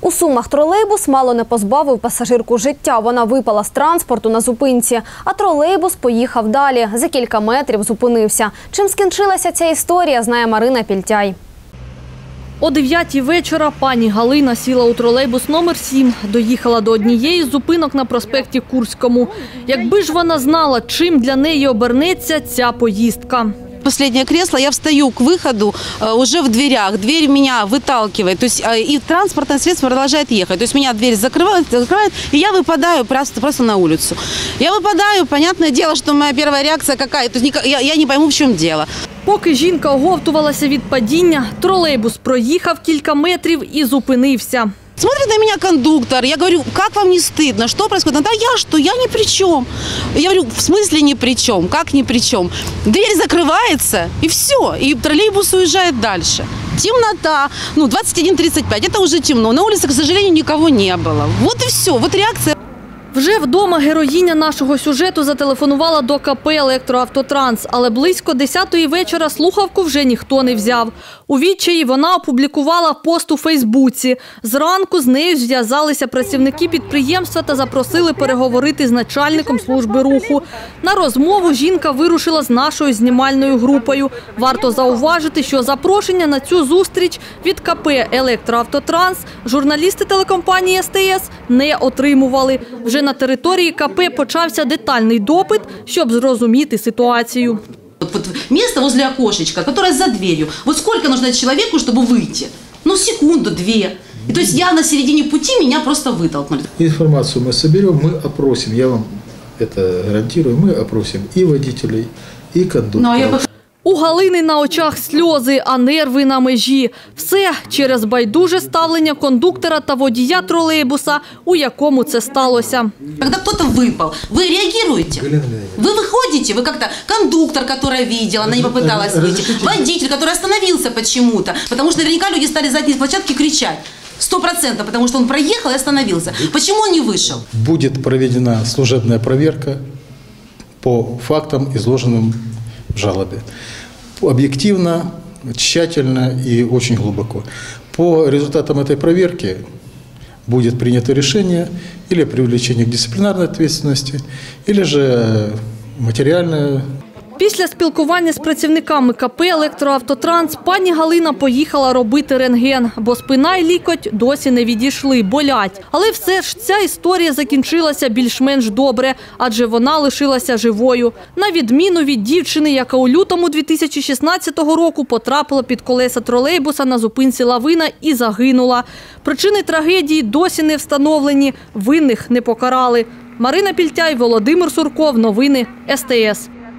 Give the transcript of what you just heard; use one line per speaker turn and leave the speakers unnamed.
У Сумах тролейбус мало не позбавив пасажирку життя. Вона випала з транспорту на зупинці, а тролейбус поїхав далі. За кілька метрів зупинився. Чим скінчилася ця історія, знає Марина Пільтяй.
О 9 вечора пані Галина сіла у тролейбус номер 7 Доїхала до однієї з зупинок на проспекті Курському. Якби ж вона знала, чим для неї обернеться ця поїздка.
Последнее кресло, я встаю к выходу э, уже в дверях. Дверь меня выталкивает, то есть э, и транспортное средство продолжает ехать. То есть меня дверь закрывает, закрывает и я выпадаю просто, просто на улицу. Я выпадаю, понятное дело, что моя первая реакция какая, то есть ника- я, я не пойму, в чем дело.
Поки жінка оговтувалася від падіння, тролейбус проїхав кілька метрів і зупинився.
Смотрит на меня кондуктор, я говорю, как вам не стыдно, что происходит? Да я что, я ни при чем. Я говорю, в смысле ни при чем, как ни при чем? Дверь закрывается, и все, и троллейбус уезжает дальше. Темнота, ну, 21.35, это уже темно. На улице, к сожалению, никого не было. Вот и все, вот реакция.
Вже вдома героїня нашого сюжету зателефонувала до КП «Електроавтотранс», але близько 10-ї вечора слухавку вже ніхто не взяв. У відчаї вона опублікувала пост у Фейсбуці. Зранку з нею зв'язалися працівники підприємства та запросили переговорити з начальником служби руху. На розмову жінка вирушила з нашою знімальною групою. Варто зауважити, що запрошення на цю зустріч від КП «Електроавтотранс» журналісти телекомпанії СТС не отримували. Вже на території КП почався детальний допит, щоб зрозуміти ситуацію.
Вот, вот место возле окошечка, которое за дверью. Вот сколько нужно человеку, чтобы выйти? Ну, секунду, две. И то есть я на середине пути, меня просто вытолкнули.
Информацию мы соберем, мы опросим, я вам это гарантирую, мы опросим и водителей, и кондукторов.
Ну, а я бы
У Галини на очах сльози, а нерви на межі. Все через байдуже ставлення кондуктора та водія тролейбуса, у якому це сталося.
Когда кто-то выпал, вы реагируете?
Галина Леонидовна,
Вы выходите, вы как-то кондуктор, которая видела, она не попыталась выйти,
Разрешите?
водитель, который остановился почему-то, потому что наверняка люди стали с задней площадки кричать. Сто процентов, потому что он проехал и остановился. Почему он не вышел?
Будет проведена служебная проверка по фактам, изложенным в жалобе. Объективно, тщательно и очень глубоко. По результатам этой проверки будет принято решение или о привлечении к дисциплинарной ответственности, или же материальное
Після спілкування з працівниками КП «Електроавтотранс» пані Галина поїхала робити рентген, бо спина і лікоть досі не відійшли, болять. Але все ж ця історія закінчилася більш-менш добре, адже вона лишилася живою. На відміну від дівчини, яка у лютому 2016 року потрапила під колеса тролейбуса на зупинці лавина і загинула. Причини трагедії досі не встановлені, винних не покарали. Марина Пільтяй, Володимир Сурков. Новини СТС.